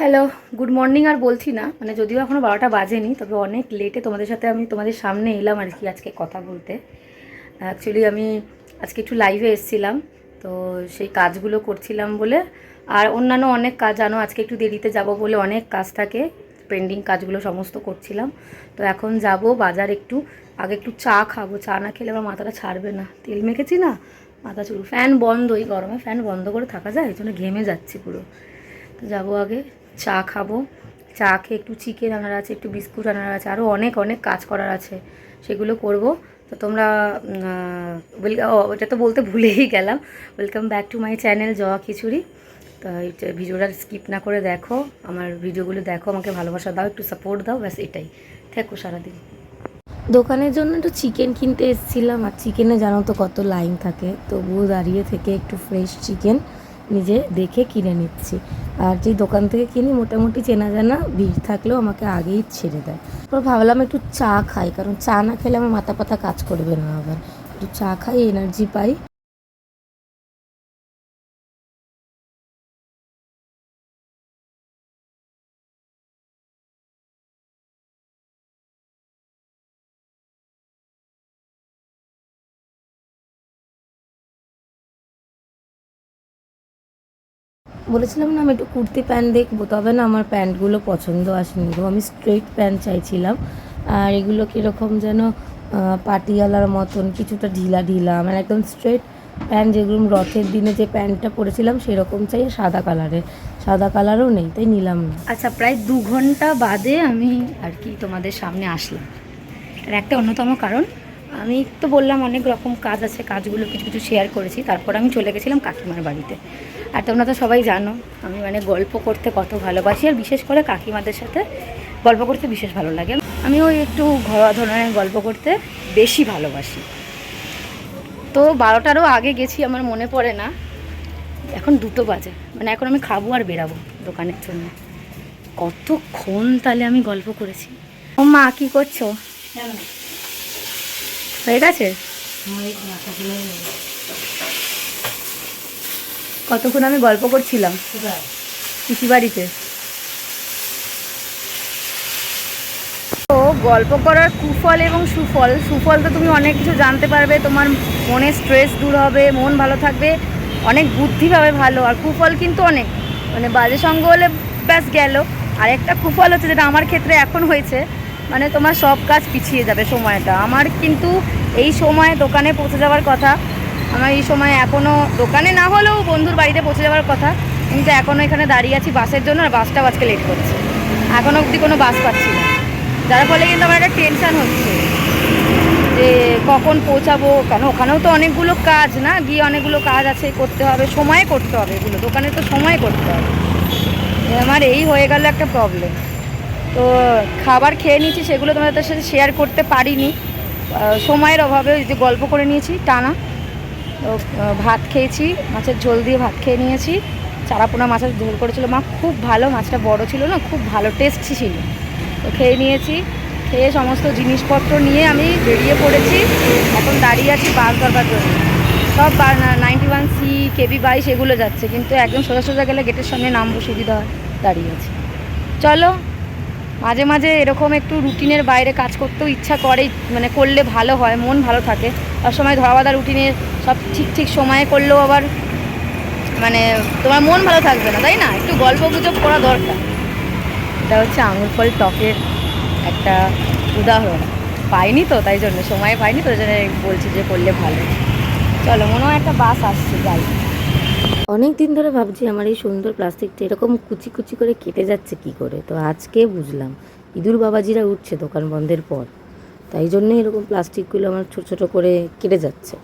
Hello good morning আর বলছি না। মানে যদিও এখনও বারোটা বাজেনি, তবে অনেক লেটে তোমাদের সাথে আমি তোমাদের সামনে এলাম আর কি আজকে কথা বলতে। অ্যাকচুয়ালি আমি আজকে একটু লাইভে এসেছিলাম, তো সেই কাজগুলো করছিলাম বলে। আর অন্যান্য অনেক কাজ, জানো, আজকে একটু দেরিতে যাব বলে অনেক কাজ থাকে পেন্ডিং কাজগুলো সমস্ত করছিলাম। তো এখন যাব বাজার একটু, আগে একটু চা খাব। চা না খেলে আমার মাথাটা ছাড়বে না। তেল মেখেছি না, মাথা চুল। ফ্যান বন্ধ এই গরমে ফ্যান বন্ধ করে থাকা যায়, এই জন্য ঘেমে যাচ্ছি পুরো। তো যাব আগে। চা খাব। চা খেয়ে একটু চিকেন আনার আছে, একটু বিস্কুট আনার আছে আরও অনেক অনেক কাজ করার আছে। সেগুলো করব। তো তোমরা ওটা তো বলতে ভুলেই গেলাম। Welcome back to my channel Joya Khichuri. তো ভিডিওটা স্কিপ না করে দেখো, আমার ভিডিওগুলো দেখো, আমাকে ভালোবাসা দাও, একটু সাপোর্ট দাও, ব্যাস এটাই। থেকো সারাদিন। দোকানের জন্য একটু চিকেন কিনতে এসেছিলাম, আর চিকেনে জানো তো কত লাইন থাকে, তবুও দাঁড়িয়ে থেকে একটু ফ্রেশ চিকেন নিজে দেখে কিনে নিচ্ছি। আর যে দোকান থেকে কিনি, মোটামুটি চেনা জানা ভিড় থাকলেও আমাকে আগেই ছেড়ে দেয়। তারপর ভাবলাম একটু চা খাই, কারণ চা না খেলে আমার মাথা পাতা কাজ করবে না আবার। একটু চা খাই এনার্জি পাই। বলেছিলাম না, আমি একটু কুর্তি প্যান্ট দেখব, তবে না আমার প্যান্টগুলো পছন্দ আসেনি তো আমি স্ট্রেট প্যান্ট চাইছিলাম। আর এগুলো কীরকম যেন পাটিয়ালার মতন, কিছুটা ঢিলা ঢিলা মানে একদম স্ট্রেট প্যান্ট যেগুলো রথের দিনে যে প্যান্টটা পরেছিলাম, সেরকম চাই সাদা কালারের। সাদা কালারও নেই, তাই নিলাম না। আচ্ছা প্রায় দু ঘণ্টা বাদে আমি আর কি তোমাদের সামনে আসলাম। এর একটা অন্যতম কারণ, আমি তো বললাম অনেক রকম কাজ আছে, কাজগুলো কিছু কিছু শেয়ার করেছি, তারপর আমি চলে গেছিলাম কাকিমার বাড়িতে। আর তোমরা তো সবাই জানো আমি মানে গল্প করতে কত ভালোবাসি আর বিশেষ করে কাকিমাদের সাথে গল্প করতে বিশেষ ভালো লাগে। আমি ওই একটু ঘরোয়া ধরনের গল্প করতে বেশি ভালোবাসি। তো বারোটারও আগে গেছি আমার মনে পড়ে না। এখন দুটো বাজে মানে এখন আমি খাব আর বেরাবো দোকানের জন্য। কতক্ষণ তাহলে আমি গল্প করেছি? ও মা কী করছ? হয়ে গেছে। কতক্ষণ আমি গল্প করছিলাম? পিসি বাড়িতে তো গল্প করার কুফল এবং সুফল। সুফল তো তুমি অনেক কিছু জানতে পারবে। তোমার মনে স্ট্রেস দূর হবে মন ভালো থাকবে অনেক বুদ্ধি পাবে ভালো। আর কুফল কিন্তু অনেক। মানে বাজে সঙ্গ হলে ব্যাস গেল। আর একটা কুফল হচ্ছে যেটা আমার ক্ষেত্রে এখন হয়েছে মানে তোমার সব কাজ পিছিয়ে যাবে সময়টা। আমার কিন্তু এই সময় দোকানে পৌঁছে যাওয়ার কথা। আমার এই সময় এখনও দোকানে না হলেও বন্ধুর বাড়িতে পৌঁছে যাওয়ার কথা, কিন্তু এখনও এখানে দাঁড়িয়ে আছি বাসের জন্য আর বাসটাও আজকে লেট করছে। এখনও অবধি কোনো বাস পাচ্ছি না। যার ফলে কিন্তু আমার একটা টেনশান হচ্ছে যে কখন পৌঁছাবো, কেন ওখানেও তো অনেকগুলো কাজ না? গিয়ে অনেকগুলো কাজ আছে, করতে হবে, সময়ে করতে হবে এগুলো। দোকানে তো সময় করতে হবে। আমার এই হয়ে গেল একটা প্রবলেম তো খাবার খেয়ে নিয়েছি, সেগুলো তোমাদের সাথে শেয়ার করতে পারিনি। সময়ের অভাবে যে গল্প করে নিয়েছি, টানা। তো ভাত খেয়েছি, মাছের ঝোল দিয়ে ভাত খেয়ে নিয়েছি। চারাপোনা মাছের ঝোল করেছিল। মা, খুব ভালো, মাছটা বড় ছিল না, খুব ভালো টেস্টি ছিল। তো খেয়ে নিয়েছি। খেয়ে সমস্ত জিনিসপত্র নিয়ে আমি বেরিয়ে পড়েছি। এখন দাঁড়িয়ে আছি বাস দরকার জন্য। সব নাইনটি ওয়ান সি কেবি বাইশ, এগুলো যাচ্ছে। কিন্তু একদম সোজা সোজা গেলে গেটের সামনে নামবো সুবিধা হয়। দাঁড়িয়ে আছি। চলো মাঝে মাঝে এরকম একটু রুটিনের বাইরে কাজ করতেও ইচ্ছা করে মানে করলে ভালো হয়, মন ভালো থাকে। সব সময় ধরা বাঁধা রুটিনের সব ঠিক ঠিক সময়ে করলেও আবার মানে তোমার মন ভালো থাকবে না, তাই না? একটু গল্প গুজব করা দরকার। এটা হচ্ছে আঙুর ফল টকের একটা উদাহরণ। পাইনি তো, তাই জন্য সময় পাইনি, তো জন্য বলছি যে করলে ভালো। চলো, মনে হয় একটা বাস আসছে, যাই। অনেক দিন ধরে ভাবছি আমার এই সুন্দর প্লাস্টিকটা এরকম কুচি কুচি করে কেটে যাচ্ছে কি করে? তো আজকে বুঝলাম, ইঁদুর বাবাজিরা উঠছে দোকান বন্ধের পর। তাই জন্য এরকম প্লাস্টিকগুলো আমার ছোট ছোট করে কেটে যাচ্ছে।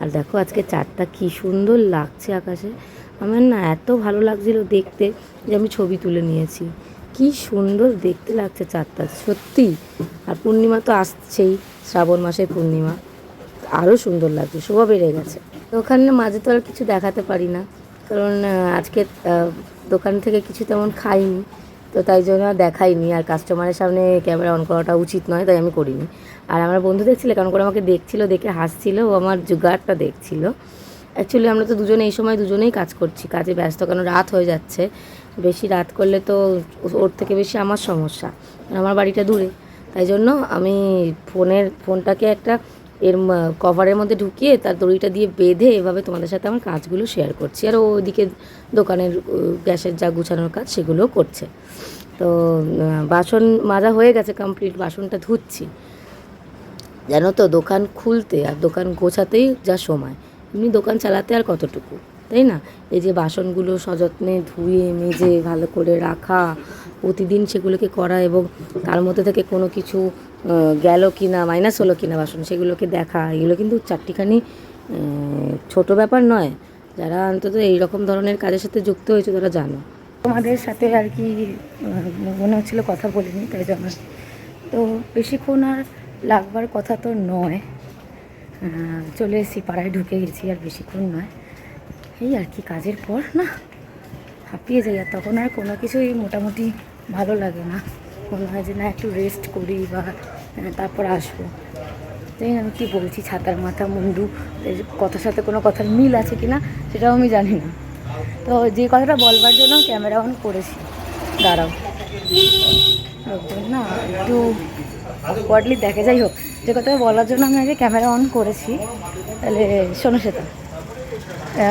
আর দেখো আজকে চারটা কি সুন্দর লাগছে আকাশে। আমার না এত ভালো লাগছিল দেখতে যে আমি ছবি তুলে নিয়েছি। কি সুন্দর দেখতে লাগছে চারটা, সত্যি। আর পূর্ণিমা তো আসছেই, শ্রাবণ মাসের পূর্ণিমা। আরও সুন্দর লাগছে, শোভা বেড়ে গেছে। ওখানে মাঝে তো আর কিছু দেখাতে পারি না। কারণ আজকে দোকান থেকে কিছু তেমন খাইনি, তো তাই জন্য দেখাইনি। আর কাস্টমারের সামনে ক্যামেরা অন করাটা উচিত নয়, তাই আমি করিনি। আর আমার বন্ধু দেখছিল কারণ করে আমাকে দেখছিল, দেখে হাসছিল, ও আমার জুগারটা দেখছিল। অ্যাকচুয়ালি আমরা তো দুজনে এই সময় দুজনেই কাজ করছি, কাজে ব্যস্ত কারণ রাত হয়ে যাচ্ছে। বেশি রাত করলে তো ওর থেকে বেশি আমার সমস্যা আমার বাড়িটা দূরে। তাই জন্য আমি ফোনের, ফোনটাকে একটা এর কভারের মধ্যে ঢুকিয়ে তার দড়িটা দিয়ে বেঁধে এভাবে তোমাদের সাথে আমার কাজগুলো শেয়ার করছি। আর ওইদিকে দোকানের গ্যাসের যা গুছানোর কাজ সেগুলোও করছে। তো বাসন মাজা হয়ে গেছে কমপ্লিট বাসনটা ধুচ্ছি। জানো তো, দোকান খুলতে আর দোকান গোছাতেই যা সময়। এমনি দোকান চালাতে আর কতটুকু, তাই না? এই যে বাসনগুলো সযত্নে ধুয়ে, মেজে, ভালো করে রাখা, প্রতিদিন সেগুলোকে করা এবং তার মধ্যে থেকে কোনো কিছু গেল কি না মাইনাস হলো কি না বাসন, সেগুলোকে দেখা, এগুলো কিন্তু চারটিখানি ছোট ব্যাপার নয়। যারা অন্তত এই রকম ধরনের কাজের সাথে যুক্ত হয়েছে, তারা জানো। তোমাদের সাথে আর কি মনে হচ্ছিল কথা বলিনি, তাই জন্য তো বেশিক্ষণ আর লাগবার কথা তো নয়। চলে এসেছি, পাড়ায় ঢুকে গেছি, আর বেশিক্ষণ নয়। এই আর কি কাজের পর, না? হাঁপিয়ে যাই, আর তখন আর কোনো কিছুই মোটামুটি ভালো লাগে না। মনে হয় যে না, একটু রেস্ট করি বা তারপর আসব। জানি আমি কী বলছি, ছাতার মাথা, মুন্ডু কথার সাথে কোনো কথার মিল আছে কি না, সেটাও আমি জানি না। তো যে কথাটা বলবার জন্য ক্যামেরা অন করেছি। দাঁড়াও। না একটু অকওয়ার্ডলি দেখে, যাই হোক, যে কথাটা বলার জন্য আমি আগে ক্যামেরা অন করেছি। তাহলে শোনো সেটা।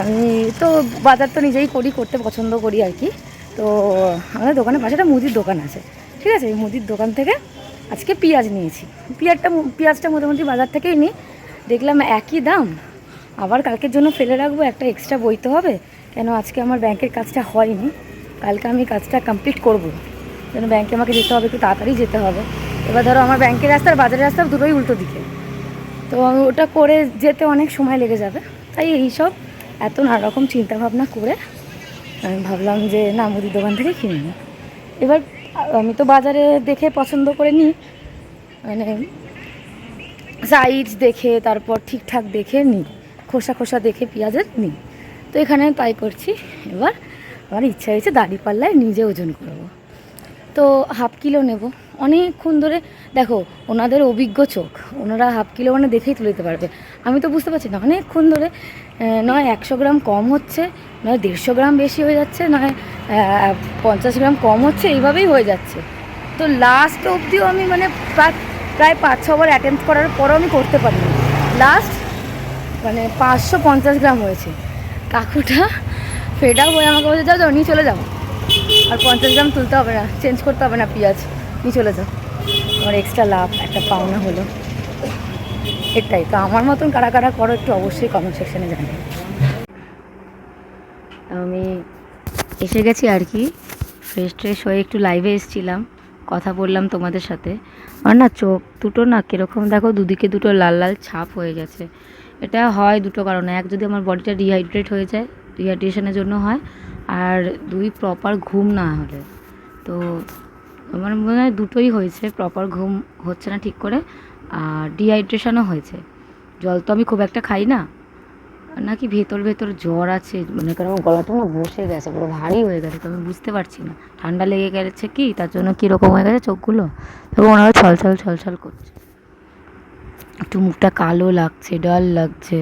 আমি তো বাজার তো নিজেই করি, করতে পছন্দ করি আর কি। তো আমাদের দোকানের পাশে একটা মুদির দোকান আছে। ঠিক আছে, এই মুদির দোকান থেকে আজকে পেঁয়াজ নিয়েছি। পেঁয়াজটা পেঁয়াজটা মোটামুটি বাজার থেকেই নিই দেখলাম একই দাম। আবার কালকের জন্য ফেলে রাখব, একটা এক্সট্রা বইতে হবে। কেন আজকে আমার ব্যাংকের কাজটা হয়নি। কালকে আমি কাজটা কমপ্লিট করব। যেন ব্যাংকে আমাকে যেতে হবে, একটু তাড়াতাড়ি যেতে হবে। এবার ধরো আমার ব্যাংকের রাস্তা আর বাজারের রাস্তা দুটোই উল্টো দিকে। তো আমি ওটা করে যেতে অনেক সময় লেগে যাবে। তাই এইসব এত নানা রকম চিন্তাভাবনা করে আমি ভাবলাম যে, না, মুদির দোকান থেকে কিনে নিই। এবার আমি তো বাজারে দেখে পছন্দ করে নিই। মানে সাইজ দেখে, তারপর ঠিকঠাক দেখে নিই। খোসা খোসা দেখে পেঁয়াজের নিই। তো এখানে তাই করছি। এবার আমার ইচ্ছা হয়েছে দাড়ি পাল্লায় নিজে ওজন করব। তো হাফ কিলো নেব। অনেকক্ষণ ধরে, দেখো, ওনাদের অভিজ্ঞ চোখ, ওনারা হাফ কিলো মানে দেখেই তুলে দিতে পারবে। আমি তো বুঝতে পারছি না, অনেকক্ষণ ধরে নয় একশো গ্রাম কম হচ্ছে, নয় দেড়শো গ্রাম বেশি হয়ে যাচ্ছে, নয় পঞ্চাশ গ্রাম কম হচ্ছে, এইভাবেই হয়ে যাচ্ছে। তো লাস্ট অবধিও আমি মানে প্রায় প্রায় পাঁচ ছবার অ্যাটেম্প করার পরও আমি করতে পারিনি। লাস্ট মানে পাঁচশো পঞ্চাশ গ্রাম হয়েছে। কাকুটা ফেড হয়ে আমাকে বলছে, যাও যাও, নিয়ে চলে যাও। আর পঞ্চাশ গ্রাম তুলতে হবে না চেঞ্জ করতে হবে না পেঁয়াজ। নিয়ে চলে যাও। আমার এক্সট্রা লাভ, একটা পাওনা হলো। এটাই তো, আমার মতন কারা কারা করো একটু অবশ্যই কমেন্ট সেকশনে জানাই আমি এসে গেছি আর কি ফ্রেশ ট্রেশ হয়ে একটু লাইভে এসেছিলাম, কথা বললাম তোমাদের সাথে। আর না, চোখ দুটো না কীরকম, দেখো দুদিকে দুটো লাল লাল ছাপ হয়ে গেছে। এটা হয় দুটো কারণে, এক যদি আমার বডিটা ডিহাইড্রেট হয়ে যায় ডিহাইড্রেশনের জন্য হয়, আর দুই প্রপার ঘুম না হলে। তো আমার মনে হয় দুটোই হয়েছে প্রপার ঘুম হচ্ছে না ঠিক করে, আর ডিহাইড্রেশনও হয়েছে। জল তো আমি খুব একটা খাই না, নাকি ভেতর ভেতর জ্বর আছে মানে কারণ আমার গলাটা না বসে গেছে, পুরো ভারী হয়ে গেছে, তো আমি বুঝতে পারছি না। ঠান্ডা লেগে গেছে কি, তার জন্য কীরকম হয়ে গেছে চোখগুলো? তবে ওনারা ছলছল ছলছল করছে। একটু মুখটা কালো লাগছে, ডাল লাগছে,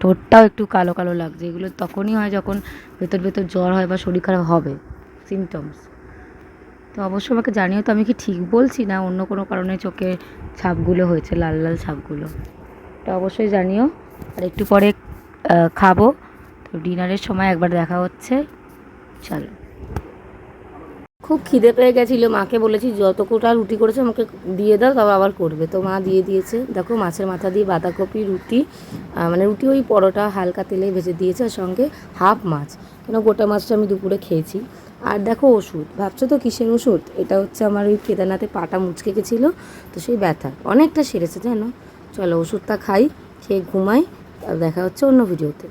ঠোঁটটাও একটু কালো কালো লাগছে, এগুলো তখনই হয় যখন ভেতর ভেতর জ্বর হয় বা শরীর খারাপ হবে সিমটমস তো অবশ্যই আমাকে জানিও তো, আমি কি ঠিক বলছি না অন্য কোনো কারণে চোখে ছাপগুলো হয়েছে, লাল লাল ছাপগুলো? তো অবশ্যই জানিও। আর একটু পরে খাব। তো ডিনারের সময় একবার দেখা হচ্ছে। চলো। খুব খিদে পেয়ে গেছিল। মাকে বলেছি যত কোটা রুটি করেছে আমাকে দিয়ে দাও তবে আবার করবে। তো মা দিয়ে দিয়েছে। দেখো, মাছের মাথা দিয়ে বাঁধাকপি, রুটি মানে রুটি ওই পরোটা, হালকা তেলে ভেজে দিয়েছে, আর সঙ্গে হাফ মাছ। কেন, গোটা মাছটা আমি দুপুরে খেয়েছি। আর দেখো, ওষুধ। ভাবছ তো কিসের ওষুধ? এটা হচ্ছে আমার ওই কেদারনাথে পাটা মুচকে গেছিল, তো সেই ব্যথা। অনেকটা সেরেছে, জানো? চলো, ওষুধটা খাই, খেয়ে ঘুমাই, আর দেখা হচ্ছে অন্য ভিডিওতে